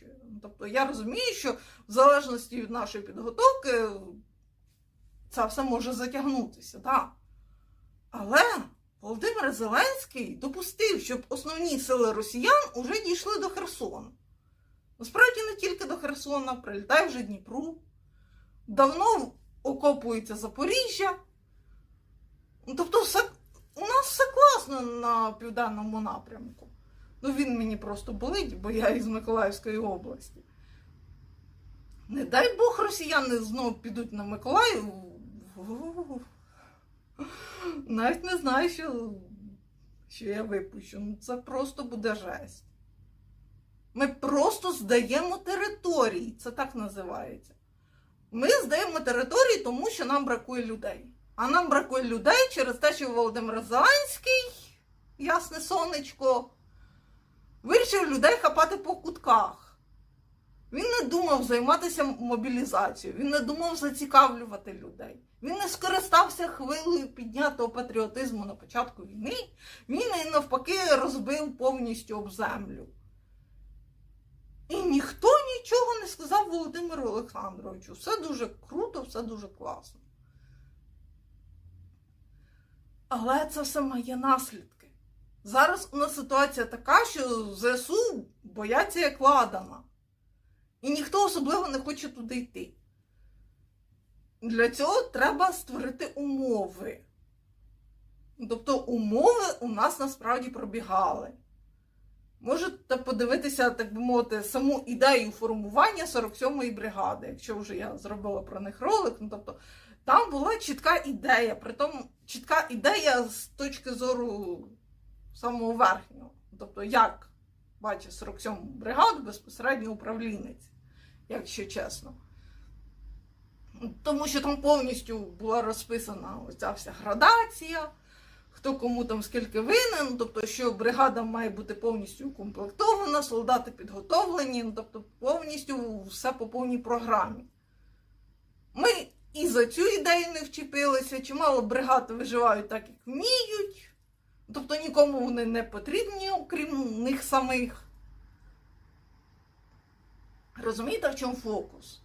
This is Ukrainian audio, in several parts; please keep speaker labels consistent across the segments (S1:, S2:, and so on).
S1: забезпечує. Ну, Тобто я розумію, що в залежності від нашої підготовки це все може затягнутися, так. Але Володимир Зеленський допустив, щоб основні сили росіян уже дійшли до Херсону. Насправді не тільки до Херсона, прилітає вже Дніпру. Давно окопується Запоріжжя. Ну, Тобто, все, у нас все класно на південному напрямку. Ну, він мені просто болить, бо я із Миколаївської області. Не дай Бог росіяни знову підуть на Миколаїв. Навіть не знаю, що, що я випущу. Ну, це просто буде жесть. Ми просто здаємо території, це так називається. Ми здаємо території, тому що нам бракує людей. А нам бракує людей через те, що Володимир Зеленський, ясне сонечко, вирішив людей хапати по кутках. Він не думав займатися мобілізацією, він не думав зацікавлювати людей. Він не скористався хвилею піднятого патріотизму на початку війни. Він і навпаки розбив повністю об землю. І ніхто нічого не сказав Володимиру Олександровичу. Все дуже круто, все дуже класно. Але це все має наслідки. Зараз у нас ситуація така, що ЗСУ бояться як ладана. І ніхто особливо не хоче туди йти. Для цього треба створити умови. Тобто умови у нас насправді пробігали. Можете подивитися, так би мовити, саму ідею формування 47-ї бригади, якщо вже я зробила про них ролик. Ну, тобто, там була чітка ідея, притом чітка ідея з точки зору самого верхнього. Тобто, як бачить 47-му бригаду безпосередньо управлінець, якщо чесно. Тому що там повністю була розписана оця вся градація, хто кому там скільки винен, тобто, що бригада має бути повністю укомплектована, солдати підготовлені, ну, тобто повністю все по повній програмі. Ми і за цю ідею не вчепилися, чимало бригад виживають так, як вміють, тобто нікому вони не потрібні, окрім них самих. Розумієте, в чому фокус?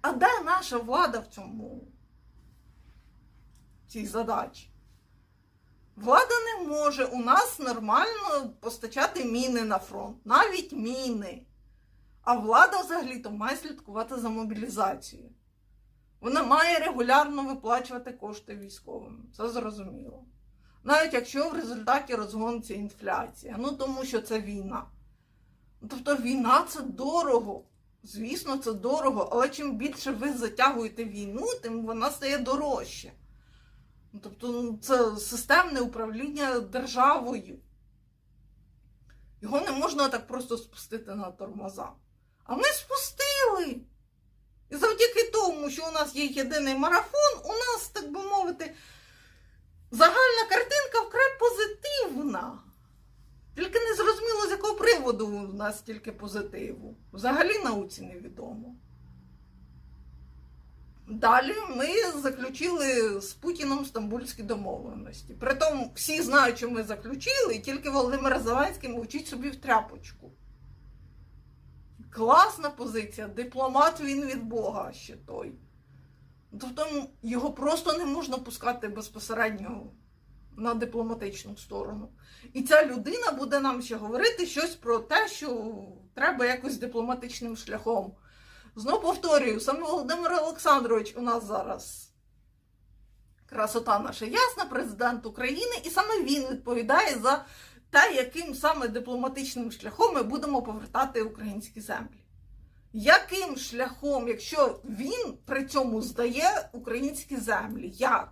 S1: А де наша влада в цьому цій задачі? Влада не може у нас нормально постачати міни на фронт, навіть міни. А влада взагалі-то має слідкувати за мобілізацією. Вона має регулярно виплачувати кошти військовим. Це зрозуміло. Навіть якщо в результаті розгониться інфляція. Ну тому що це війна. Тобто війна це дорого. Звісно, це дорого, але чим більше ви затягуєте війну, тим вона стає дорожче. Тобто ну, це системне управління державою. Його не можна так просто спустити на тормоза. А ми спустили. І завдяки тому, що у нас є єдиний марафон, у нас, так би мовити, загальна картинка вкрай позитивна. Тільки не зрозуміло, з якого приводу у нас стільки позитиву. Взагалі науці невідомо. Далі ми заключили з Путіном стамбульські домовленості. Притом всі знають, що ми заключили, і тільки Володимир Зеленський мовчить собі в тряпочку. Класна позиція, дипломат він від Бога ще той. Тобто його просто не можна пускати безпосередньо на дипломатичну сторону. І ця людина буде нам ще говорити щось про те, що треба якось дипломатичним шляхом. Знову повторюю, саме Володимир Олександрович у нас зараз красота наша ясна, президент України, і саме він відповідає за те, яким саме дипломатичним шляхом ми будемо повертати українські землі. Яким шляхом, якщо він при цьому здає українські землі? Як?